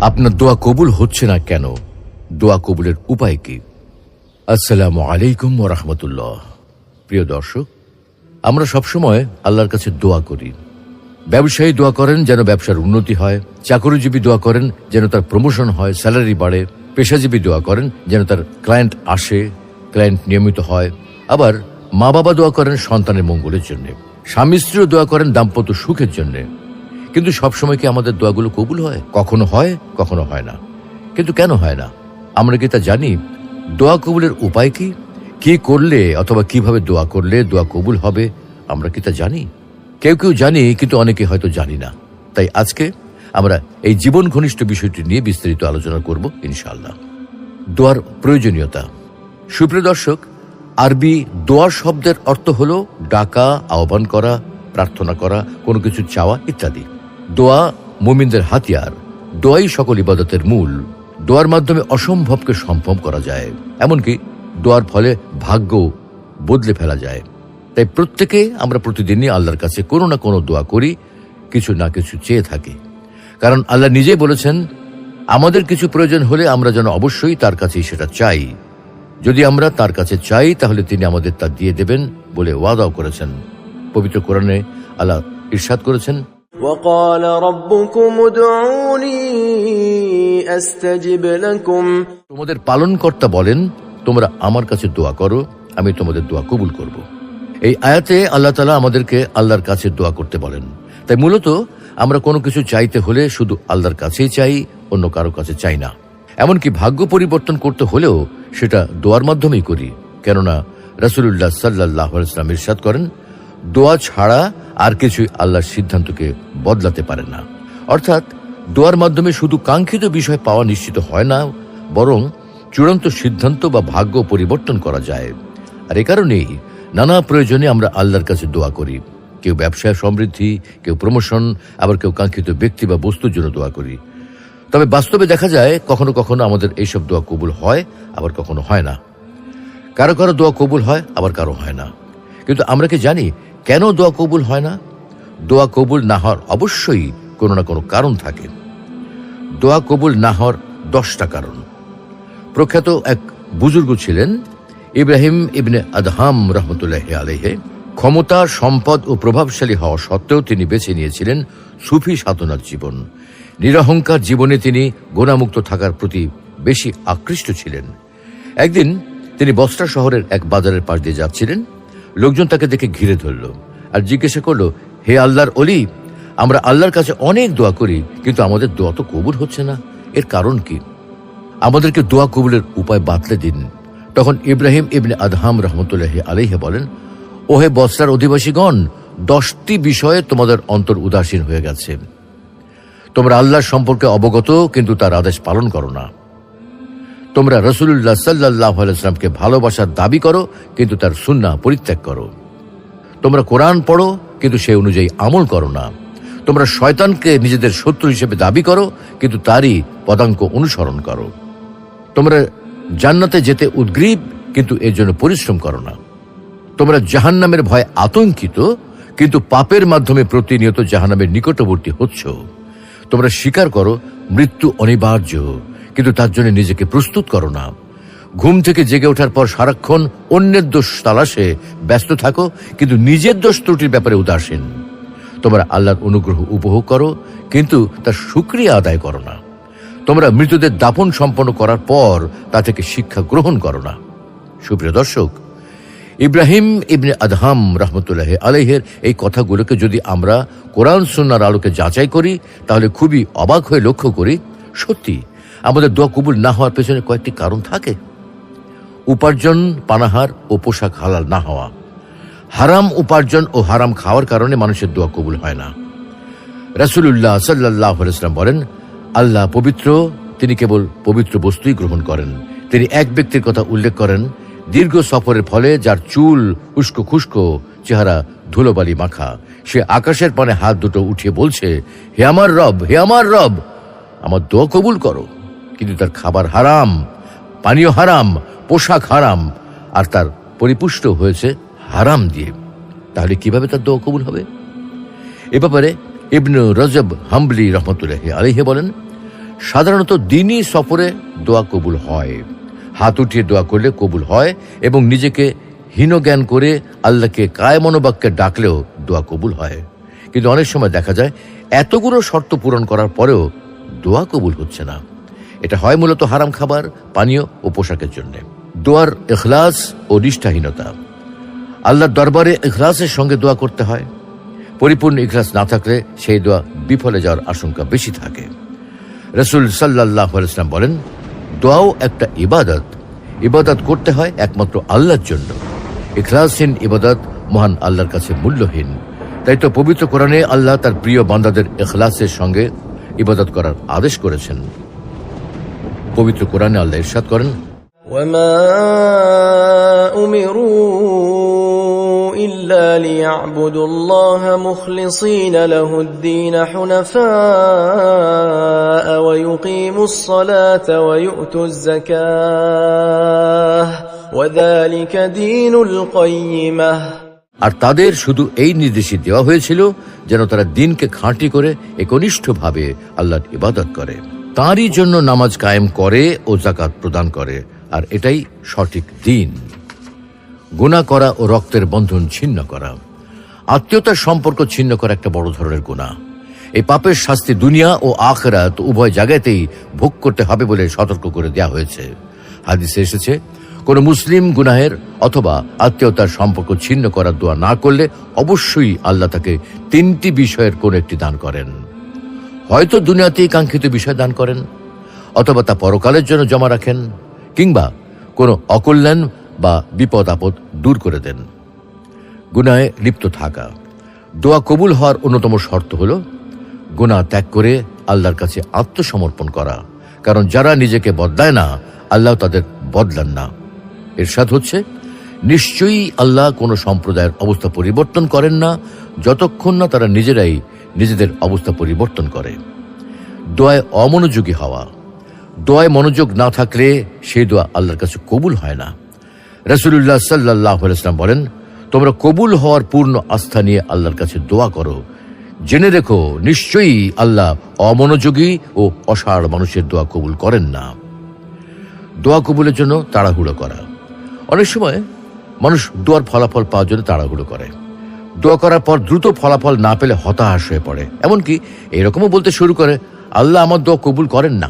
আপনার দোয়া কবুল হচ্ছে না কেন? দোয়া কবুলের উপায় কি? আসসালামু আলাইকুম রহমতুল্লাহ। প্রিয় দর্শক, আমরা সবসময় আল্লাহর কাছে দোয়া করি। ব্যবসায়ী দোয়া করেন যেন ব্যবসার উন্নতি হয়, চাকরিজীবী দোয়া করেন যেন তার প্রমোশন হয় স্যালারি বাড়ে, পেশাজীবী দোয়া করেন যেন তার ক্লায়েন্ট আসে ক্লায়েন্ট নিয়মিত হয়। আবার মা বাবা দোয়া করেন সন্তানের মঙ্গলের জন্য স্বামী স্ত্রীও দোয়া করেন দাম্পত্য সুখের জন্য। কিন্তু সবসময় কি আমাদের দোয়াগুলো কবুল হয়? কখনো হয় কখনো হয় না। কিন্তু কেন হয় না? আমরা কি তা জানি? দোয়া কবুলের উপায় কি? কি করলে অথবা কীভাবে দোয়া করলে দোয়া কবুল হবে, আমরা কি তা জানি? কেউ কেউ জানি, কিন্তু অনেকে হয়তো জানি না। তাই আজকে আমরা এই জীবন ঘনিষ্ঠ বিষয়টি নিয়ে বিস্তারিত আলোচনা করব ইনশাল্লাহ দোয়ার প্রয়োজনীয়তা। সুপ্রিয় দর্শক, আরবি দোয়া শব্দের অর্থ হল ডাকা, আহ্বান করা, প্রার্থনা করা, কোনো কিছু চাওয়া, ইত্যাদি। দোয়া মুমিনদের হাতিয়ার। দোয়াই সকল ইবাদতের মূল। দোয়ার মাধ্যমে অসম্ভবকে সম্ভব করা যায়। এমনকি দোয়ার ফলে ভাগ্য বদলে ফেলা যায়। তাই প্রত্যেকে আমরা প্রতিদিনই আল্লাহর কাছে কোনো না কোনো দোয়া করি, কিছু না কিছু চেয়ে থাকি। কারণ আল্লাহ নিজেই বলেছেন, আমাদের কিছু প্রয়োজন হলে আমরা যেন অবশ্যই তার কাছেই সেটা চাই। যদি আমরা তার কাছে চাই, তাহলে তিনি আমাদের তা দিয়ে দেবেন বলে ওয়াদাও করেছেন। পবিত্র কোরআনে আল্লাহ ইরশাদ করেছেন وقال ربكم ادعوني استجب لكم তোমাদের পালনকর্তা বলেন তোমরা আমার কাছে দোয়া করো আমি তোমাদের দোয়া কবুল করব। এই আয়াতে আল্লাহ তালা আমাদেরকে আল্লাহর কাছে দোয়া করতে বলেন তাই মূলত আমরা কোনো কিছু চাইতে হলে শুধু আল্লাহর কাছেই চাই অন্য কারো কাছে চাই না এমনকি ভাগ্য পরিবর্তন করতে হলেও সেটা দোয়ার মাধ্যমেই করি কেননা রসুল্লাহ সাল্লাহ ইসলাম ইরশাদ করেন দোয়া ছাড়া আর কিছুই আল্লাহর সিদ্ধান্তকে বদলাতে পারে না। অর্থাৎ, দোয়ার মাধ্যমে শুধু কাঙ্ক্ষিত বিষয় পাওয়া নিশ্চিত হয় না, বরং চূড়ান্ত সিদ্ধান্ত বা ভাগ্য পরিবর্তন করা যায়। আর এ কারণেই নানা প্রয়োজনে আমরা আল্লাহর কাছে দোয়া করি। কেউ ব্যবসায় সমৃদ্ধি, কেউ প্রমোশন, আবার কেউ কাঙ্ক্ষিত ব্যক্তি বা বস্তুর জন্য দোয়া করি। তবে বাস্তবে দেখা যায়, কখনো কখনো আমাদের এইসব দোয়া কবুল হয়, আবার কখনো হয় না। কারও কারও দোয়া কবুল হয়, আবার কারও হয় না। কিন্তু আমরা কি জানি কেন দোয়া কবুল হয় না? দোয়া কবুল না হওয়ার অবশ্যই কোনো না কোনো কারণ থাকে। দোয়া কবুল না হওয়ার দশটা কারণ। প্রখ্যাত এক বুজুর্গ ছিলেন ইব্রাহিম ইবনে আদহাম রহমতুল্লাহ আলহে ক্ষমতা, সম্পদ ও প্রভাবশালী হওয়া সত্ত্বেও তিনি বেছে নিয়েছিলেন সুফি সাধনার জীবন। নিরহংকার জীবনে তিনি গোনামুক্ত থাকার প্রতি বেশি আকৃষ্ট ছিলেন। একদিন তিনি বস্ত্রা শহরের এক বাজারের পাশ দিয়ে যাচ্ছিলেন। লোকজন তাকে দেখে ঘিরে ধরল আর জিজ্ঞাসা করল, হে আল্লাহর অলি আমরা আল্লাহর কাছে অনেক দোয়া করি, কিন্তু আমাদের দোয়া তো কবুল হচ্ছে না। এর কারণ কি? আমাদেরকে দোয়া কবুলের উপায় বাতলে দিন। তখন ইব্রাহিম ইবনে আদহাম রহমতুল্লাহ আলাইহে বলেন ওহে বস্ত্রার অধিবাসীগণ, দশটি বিষয়ে তোমাদের অন্তর উদাসীন হয়ে গেছে। তোমরা আল্লাহর সম্পর্কে অবগত, কিন্তু তার আদেশ পালন করো না। তোমরা রসুল্লাহ সাল্লাহ আলাইসলামকে ভালোবাসার দাবি করো, কিন্তু তার সুন্না পরিত্যাগ করো। তোমরা কোরআন পড়ো, কিন্তু সে অনুযায়ী আমল করো না। তোমরা শয়তানকে নিজেদের শত্রু হিসেবে দাবি করো, কিন্তু তারই পদাঙ্ক অনুসরণ করো। তোমরা জান্নাতে যেতে উদ্গ্রীব, কিন্তু এর জন্য পরিশ্রম করো না। তোমরা জাহান্নামের ভয় আতঙ্কিত, কিন্তু পাপের মাধ্যমে প্রতিনিয়ত জাহান্নামের নিকটবর্তী হচ্ছ। তোমরা স্বীকার করো, মৃত্যু অনিবার্য। কিন্তু তার জন্য নিজেকে প্রস্তুত করো না। ঘুম থেকে জেগে ওঠার পর সারাক্ষণ অন্যের দোষ তালাশে ব্যস্ত থাকো, কিন্তু নিজের দোষ ত্রুটির ব্যাপারে উদাসীন। তোমরা আল্লাহর অনুগ্রহ উপভোগ করো, কিন্তু তার সুক্রিয়া আদায় করো না। তোমরা মৃতদের দাপন সম্পন্ন করার পর তা থেকে শিক্ষা গ্রহণ করো না। সুপ্রিয় দর্শক, ইব্রাহিম ইবনে আদহাম রহমতুল্লাহ আলহের এই কথাগুলোকে যদি আমরা কোরআন সুন্নার আলোকে যাচাই করি, তাহলে খুবই অবাক হয়ে লক্ষ্য করি, সত্যি আমাদের দোয়া কবুল না হওয়ার পেছনে কয়েকটি কারণ থাকে। উপার্জন, পানাহার ও পোশাক হালাল না হওয়া। হারাম উপার্জন ও হারাম খাওয়ার কারণে মানুষের দোয়া কবুল হয় না। রাসুল্লাহ সাল্লাহ ইসলাম বলেন, আল্লাহ পবিত্র, তিনি কেবল পবিত্র বস্তুই গ্রহণ করেন। তিনি এক ব্যক্তির কথা উল্লেখ করেন, দীর্ঘ সফরের ফলে যার চুল উস্কো খুস্কো, চেহারা ধুলোবালি মাখা, সে আকাশের পানে হাত দুটো উঠিয়ে বলছে, হে আমার রব, হে আমার রব, আমার দোয়া কবুল করো। কিন্তু তার খাবার হারাম, পানীয় হারাম, পোশাক হারাম, আর তার পরিপুষ্ট হয়েছে হারাম দিয়ে। তাহলে কীভাবে তার দোয়া কবুল হবে? এ ব্যাপারে ইবনু রজব হাম্বলি রহমতুল্লাহ আলিহে বলেন, সাধারণত দিনই সফরে দোয়া কবুল হয়। হাত উঠিয়ে দোয়া করলে কবুল হয় এবং নিজেকে হীনজ্ঞান করে আল্লাহকে কায় মনোবাক্যে ডাকলেও দোয়া কবুল হয়। কিন্তু অনেক সময় দেখা যায়, এতগুলো শর্ত পূরণ করার পরেও দোয়া কবুল হচ্ছে না। এটা হয় মূলত হারাম খাবার, পানীয় ও পোশাকের জন্য। দোয়ার এখলাস ও নিষ্ঠাহীনতা। আল্লাহর দরবারে ইখলাসের সঙ্গে দোয়া করতে হয়। পরিপূর্ণ ইখলাস না থাকলে সেই দোয়া বিফলে যাওয়ার আশঙ্কা বেশি থাকে। রসুল সাল্লাহ ইসলাম বলেন, দোয়াও একটা ইবাদত। ইবাদত করতে হয় একমাত্র আল্লাহর জন্য। ইখলাসহীন ইবাদত মহান আল্লাহর কাছে মূল্যহীন। তাই তো পবিত্র কোরআনে আল্লাহ তার প্রিয় বান্দাদের এখলাসের সঙ্গে ইবাদত করার আদেশ করেছেন। পবিত্র কোরআনে আল্লাহ ইরশাদ করেন وما أمروا إلا ليعبدوا الله مخلصين له الدين حنفاء ويقيموا الصلاة ويؤتوا الزكاة وذلك دين القيمة আর তাদের শুধু এই নির্দেশই দেওয়া হয়েছিল যেন তারা দিনকে খাঁটি করে একনিষ্ঠভাবে আল্লাহর ইবাদত করে তারই জন্য নামাজ কায়েম করে ও জাকাত প্রদান করে। আর এটাই সঠিক দিন। গুণা করা ও রক্তের বন্ধন ছিন্ন করা। আত্মীয়তার সম্পর্ক ছিন্ন করা একটা বড় ধরনের গুণা এই পাপের শাস্তি দুনিয়া ও আখরাত উভয় জায়গাতেই ভোগ করতে হবে বলে সতর্ক করে দেওয়া হয়েছে। হাদিসে এসেছে, কোন মুসলিম গুনাহের অথবা আত্মীয়তার সম্পর্ক ছিন্ন করার দোয়া না করলে অবশ্যই আল্লাহ তাকে তিনটি বিষয়ের কোন একটি দান করেন। হয়তো দুনিয়াতেই কাঙ্ক্ষিত বিষয় দান করেন, অথবা তা পরকালের জন্য জমা রাখেন, কিংবা কোনো অকল্যাণ বা বিপদ আপদ দূর করে দেন। গুনায় লিপ্ত থাকা। দোয়া কবুল হওয়ার অন্যতম শর্ত হল গুনাহ ত্যাগ করে আল্লাহর কাছে আত্মসমর্পণ করা, কারণ যারা নিজেকে বদলায় না, আল্লাহ তাদের বদলান না। এরশাদ হচ্ছে, নিশ্চয়ই আল্লাহ কোনো সম্প্রদায়ের অবস্থা পরিবর্তন করেন না, যতক্ষণ না তারা নিজেরাই নিজেদের অবস্থা পরিবর্তন করে। দোয়ায় অমনোযোগী হওয়া। দোয়ায় মনোযোগ না থাকলে সেই দোয়া আল্লাহর কাছে কবুল হয় না। রসুল্লাহ সাল্লাহ ইসলাম বলেন, তোমরা কবুল হওয়ার পূর্ণ আস্থা নিয়ে আল্লাহর কাছে দোয়া করো। জেনে রেখো, নিশ্চয়ই আল্লাহ অমনোযোগী ও অসাড় মানুষের দোয়া কবুল করেন না। দোয়া কবুলের জন্য তাড়াহুড়ো করা। অনেক সময় মানুষ দোয়ার ফলাফল পাওয়ার জন্য তাড়াহুড়ো করে। দোয়া করার পর দ্রুত ফলাফল না পেলে হতাশ হয়ে পড়ে। এমনকি এরকমও বলতে শুরু করে, আল্লাহ আমার দোয়া কবুল করেন না।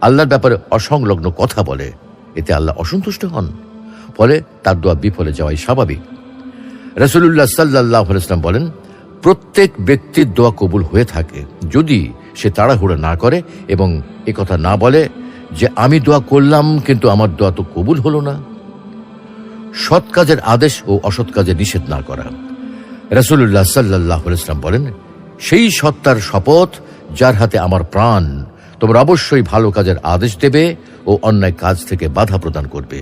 আল্লাহর ব্যাপারে অসংলগ্ন কথা বলে, এতে আল্লাহ অসন্তুষ্ট হন। ফলে তার দোয়া বিফলে যাওয়াই স্বাভাবিক। রসুল্লাহ সাল্লাহ ইসলাম বলেন, প্রত্যেক ব্যক্তির দোয়া কবুল হয়ে থাকে যদি সে তাড়াহুড়ো না করে এবং এ কথা না বলে যে, আমি দোয়া করলাম, কিন্তু আমার দোয়া তো কবুল হলো না। সৎ কাজের আদেশ ও অসৎ কাজের নিষেধ না করা। রসুল্লাহ সাল্লাহ ইসলাম বলেন, সেই সত্তার শপথ যার হাতে আমার প্রাণ, তোমরা অবশ্যই ভালো কাজের আদেশ দেবে ও অন্যায় কাজ থেকে বাধা প্রদান করবে।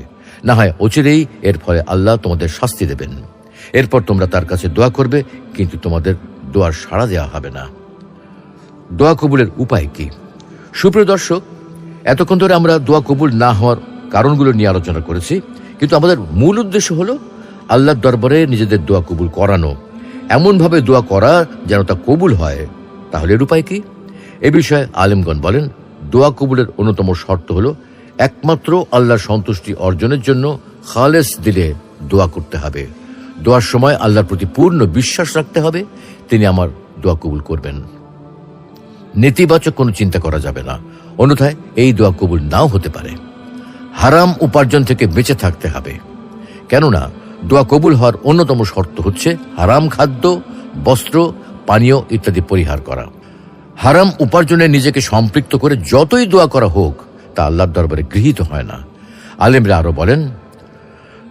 না হয় অচিরেই এর ফলে আল্লাহ তোমাদের শাস্তি দেবেন। এরপর তোমরা তার কাছে দোয়া করবে, কিন্তু তোমাদের দোয়ার সাড়া দেওয়া হবে না। দোয়া কবুলের উপায় কি? সুপ্রিয় দর্শক, এতক্ষণ ধরে আমরা দোয়া কবুল না হওয়ার কারণগুলো নিয়ে আলোচনা করেছি, কিন্তু আমাদের মূল উদ্দেশ্য হলো আল্লাহর দরবারে নিজেদের দোয়া কবুল করানো। এমনভাবে দোয়া করা যেন তা কবুল হয়, তাহলে এর উপায় কি? এ বিষয়ে আলেমগণ বলেন, দোয়া কবুলের অন্যতম শর্ত হলো একমাত্র আল্লাহর সন্তুষ্টি অর্জনের জন্য খালেস দিলে দোয়া করতে হবে। দোয়ার সময় আল্লাহর প্রতি পূর্ণ বিশ্বাস রাখতে হবে, তিনি আমার দোয়া কবুল করবেন। নেতিবাচক কোনো চিন্তা করা যাবে না, অন্যথায় এই দোয়া কবুল নাও হতে পারে। হারাম উপার্জন থেকে বেঁচে থাকতে হবে। কেননা দোয়া কবুল হওয়ার অন্যতম শর্ত হচ্ছে হারাম খাদ্য, বস্ত্র, পানীয় ইত্যাদি পরিহার করা। হারাম উপার্জনে নিজেকে সম্পৃক্ত করে যতই দোয়া করা হোক, তা আল্লাহর দরবারে গৃহীত হয় না। আলেমরা আরও বলেন,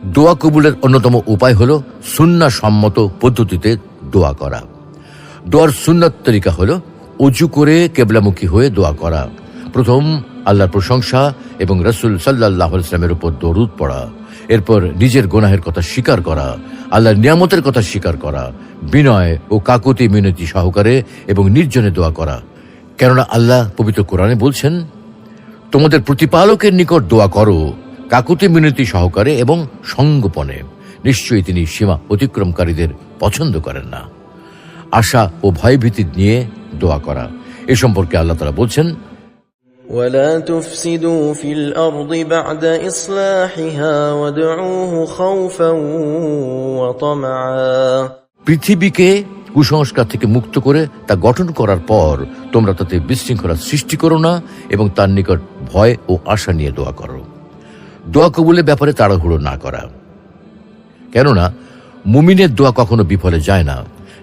দোয়া কবুলের অন্যতম উপায় হল সুন্না সম্মত পদ্ধতিতে দোয়া করা। দোয়ার সুন্নাত তরিকা হল উঁচু করে কেবলামুখী হয়ে দোয়া করা। প্রথম আল্লাহর প্রশংসা এবং রসুল সাল্লাহ ইসলামের উপর দরুদ পড়া। এরপর নিজের গোনাহের কথা স্বীকার করা, আল্লাহর নিয়ামতের কথা স্বীকার করা, বিনয় ও কাকুতি মিনতি সহকারে এবং নির্জনে দোয়া করা। কেননা আল্লাহ পবিত্র কোরআনে বলছেন, তোমাদের প্রতিপালকের নিকট দোয়া করো, কাকুতি মিনতি সহকারে এবং সঙ্গোপনে। নিশ্চয়ই তিনি সীমা অতিক্রমকারীদের পছন্দ করেন না। আশা ও ভয়ভীতি নিয়ে দোয়া করা। এ সম্পর্কে আল্লাহ তারা বলছেন ولا تفسدوا في الأرض بعد إصلاحها وادعوه خوفا وطمعا পৃথিবীকে কুসংস্কার থেকে মুক্ত করে তা গঠন করার পর তোমরা তাতে বিশৃঙ্খলা সৃষ্টি করো না এবং তার নিকট ভয় ও আশা নিয়ে দোয়া করো দোয়া কবুলের ব্যাপারে তাড়াহুড়ো না করা কেননা মুমিনের দোয়া কখনো বিফলে যায় না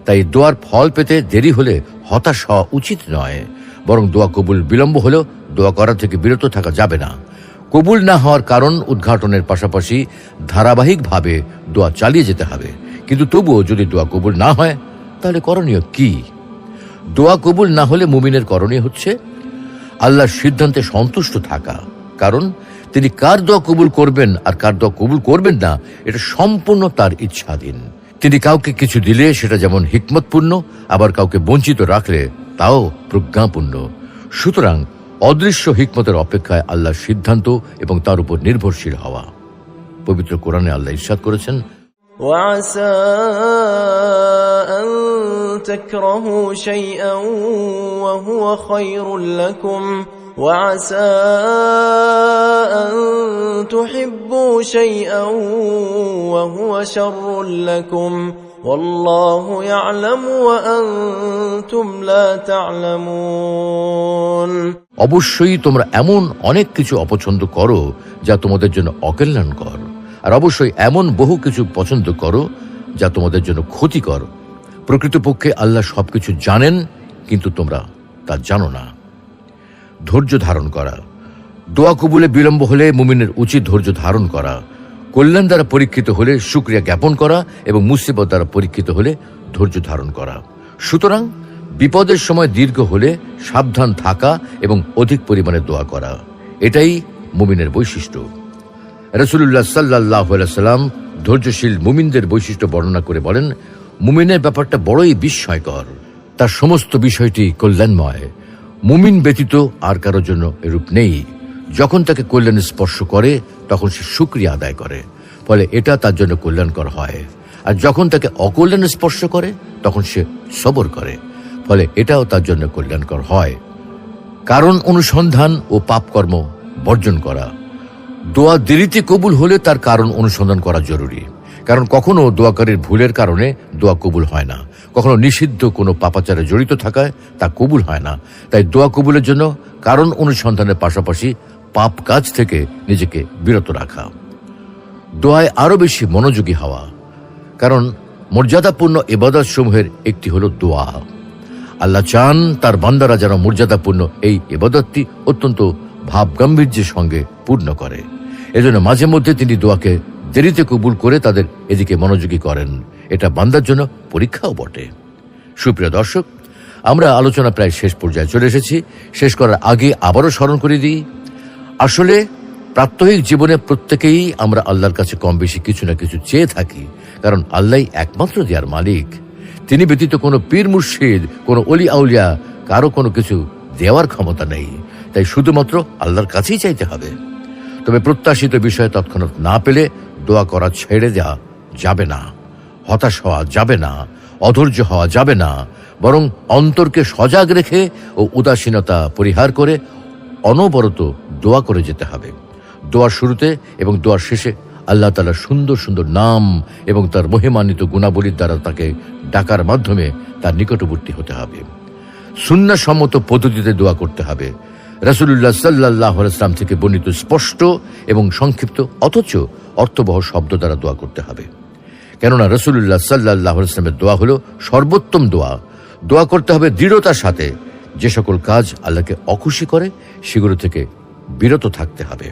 তাই দোয়ার ফল পেতে দেরি হলে হতাশ হওয়া উচিত নয় বরং দোয়া কবুল বিলম্ব হলেও দোয়া করা থেকে বিরত থাকা যাবে না। কবুল না হওয়ার কারণ উদ্ঘাটনের পাশাপাশি ধারাবাহিকভাবে দোয়া চালিয়ে যেতে হবে। কিন্তু তবুও যদি দোয়া কবুল না হয়, তাহলে করণীয় কি? দোয়া কবুল না হলে মুমিনের করণীয় হচ্ছে আল্লাহর সিদ্ধান্তে সন্তুষ্ট থাকা। কারণ তিনি কার দোয়া কবুল করবেন আর কার দোয়া কবুল করবেন না, এটা সম্পূর্ণ তার ইচ্ছাধীন। তিনি কাউকে কিছু দিলে সেটা যেমন হিকমতপূর্ণ, আবার কাউকে বঞ্চিত রাখলে তাও প্রজ্ঞাপূর্ণ সুতরাং অদৃশ্য হিকমতের অপেক্ষায় আল্লাহর সিদ্ধান্ত এবং তার উপর নির্ভরশীল হওয়া পবিত্র কোরআনে আল্লাহ ইরশাদ করেছেন وعسى أن تكرهوا شيئا وهو خير لكم وعسى أن تحبوا شيئا وهو شر لكم والله يعلم وأنتم لا تعلمون অবশ্যই তোমরা এমন অনেক কিছু অপছন্দ করো যা তোমাদের জন্য অকল্যাণকর আর অবশ্যই এমন বহু কিছু পছন্দ করো যা তোমাদের জন্য ক্ষতিকর প্রকৃতপক্ষে আল্লাহ সবকিছু জানেন কিন্তু তোমরা তা জানো না ধৈর্য ধারণ করা দোয়া কবুলে বিলম্ব হলে মুমিনের উচিত ধৈর্য ধারণ করা কল্যাণ দ্বারা পরীক্ষিত হলে সুক্রিয়া জ্ঞাপন করা এবং মুসিবত দ্বারা পরীক্ষিত হলে ধৈর্য ধারণ করা। সুতরাং বিপদের সময় দীর্ঘ হলে সাবধান থাকা এবং অধিক পরিমাণে দোয়া করা। এটাই মুমিনের বৈশিষ্ট্য। রসুল্লাহ সাল্লাহ সাল্লাম ধৈর্যশীল মুমিনদের বৈশিষ্ট্য বর্ণনা করে বলেন, মুমিনের ব্যাপারটা বড়ই বিস্ময়কর। তার সমস্ত বিষয়টি কল্যাণময়। মুমিন ব্যতীত আর কারোর জন্য এরূপ নেই। যখন তাকে কল্যাণ স্পর্শ করে তখন সে সুক্রিয়া আদায় করে। ফলে এটা তার জন্য কল্যাণকর হয়। আর যখন তাকে অকল্যাণ স্পর্শ করে, তখন সে সবর করে। ফলে এটাও তার জন্য কল্যাণকর হয়। কারণ অনুসন্ধান ও পাপকর্ম বর্জন করা। দোয়া দেরিতে কবুল হলে তার কারণ অনুসন্ধান করা জরুরি। কারণ কখনো দোয়াকারীর ভুলের কারণে দোয়া কবুল হয় না। কখনো নিষিদ্ধ কোনো পাপাচারে জড়িত থাকায় তা কবুল হয় না। তাই দোয়া কবুলের জন্য কারণ অনুসন্ধানের পাশাপাশি পাপ কাজ থেকে নিজেকে বিরত রাখা। দোয়ায় আরও বেশি মনোযোগী হওয়া, কারণ মর্যাদাপূর্ণ এবাদত সমূহের একটি হলো দোয়া। আল্লাহ চান তার বান্দারা যেন মর্যাদাপূর্ণ এই এবাদতটি অত্যন্ত ভাব গাম্ভীর্যের সঙ্গে পূর্ণ করে। এজন্য মাঝে মধ্যে তিনি দোয়াকে দেরিতে কবুল করে তাদের এদিকে মনোযোগী করেন। এটা বান্দার জন্য পরীক্ষাও বটে। সুপ্রিয় দর্শক, আমরা আলোচনা প্রায় শেষ পর্যায়ে চলে এসেছি। শেষ করার আগে আবারও স্মরণ করে দিই আসলে প্রাত্যহিক জীবনে প্রত্যেকেই আমরা আল্লাহর কাছে কম বেশি কিছু না কিছু চেয়ে থাকি, কারণ আল্লাহ একমাত্র দেওয়ার মালিক। তিনি ব্যতীত কোনো পীর মুর্শিদ, কোনো অলি আউলিয়া, কারও কোনো কিছু দেওয়ার ক্ষমতা নেই। তাই শুধুমাত্র আল্লাহর কাছেই চাইতে হবে। তবে প্রত্যাশিত বিষয় তৎক্ষণাৎ না পেলে দোয়া করা ছেড়ে দেওয়া যাবে না, হতাশ হওয়া যাবে না, অধৈর্য হওয়া যাবে না, বরং অন্তরকে সজাগ রেখে ও উদাসীনতা পরিহার করে অনবরত দোয়া করে যেতে হবে। দোয়ার শুরুতে এবং দোয়ার শেষে আল্লাহ তালার সুন্দর সুন্দর নাম এবং তার মহিমান্বিত গুণাবলীর দ্বারা তাকে ডাকার মাধ্যমে তার নিকটবর্তী হতে হবে। সুন্না সম্মত পদ্ধতিতে দোয়া করতে হবে। রাসুল্লাহ সাল্লাহ ইসলাম থেকে বর্ণিত স্পষ্ট এবং সংক্ষিপ্ত অথচ অর্থবহ শব্দ দ্বারা দোয়া করতে হবে। কেননা রসুল্লাহ সাল্লাহ ইসলামের দোয়া হলো সর্বোত্তম দোয়া। দোয়া করতে হবে দৃঢ়তার সাথে। যে সকল কাজ আল্লাহকে অখুশি করে, সেগুলো থেকে বিরত থাকতে হবে।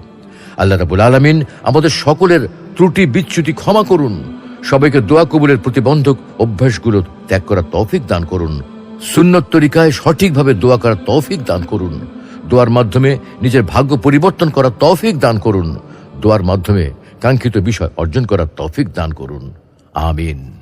আল্লাহ রাবুল আলমিন আমাদের সকলের ত্রুটি, বিচ্যুতি ক্ষমা করুন। সবাইকে দোয়া কবুলের প্রতিবন্ধক অভ্যাসগুলো ত্যাগ করার তৌফিক দান করুন। সুন্নত তরিকায় সঠিকভাবে দোয়া করার তৌফিক দান করুন। দোয়ার মাধ্যমে নিজের ভাগ্য পরিবর্তন করার তৌফিক দান করুন। দোয়ার মাধ্যমে কাঙ্ক্ষিত বিষয় অর্জন করার তৌফিক দান করুন। আমিন।